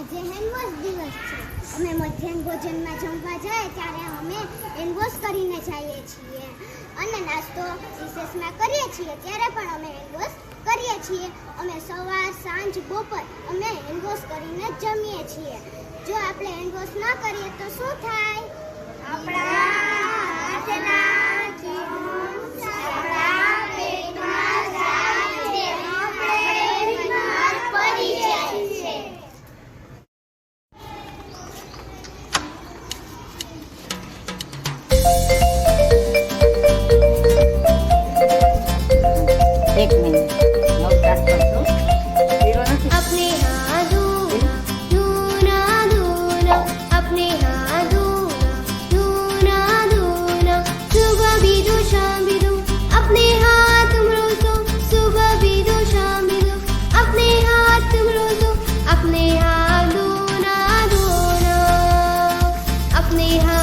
આજે હેન્ડવોશ દિવસ છે. અમે મધ્યાહન ભોજનમાં જમવા જાય ત્યારે અમે હેન્ડવોશ કરીને જઈએ છીએ. અને નાસ્તો રિસેસમાં કરીએ છીએ. ત્યારે પણ અમે હેન્ડવોશ કરીએ છીએ. અમે સવાર, સાંજ, બપોર અમે હેન્ડવોશ કરીને જમીએ છીએ. જો આપણે હેન્ડવોશ ન કરીએ તો શું થાય? આપણા Rodney Hunt.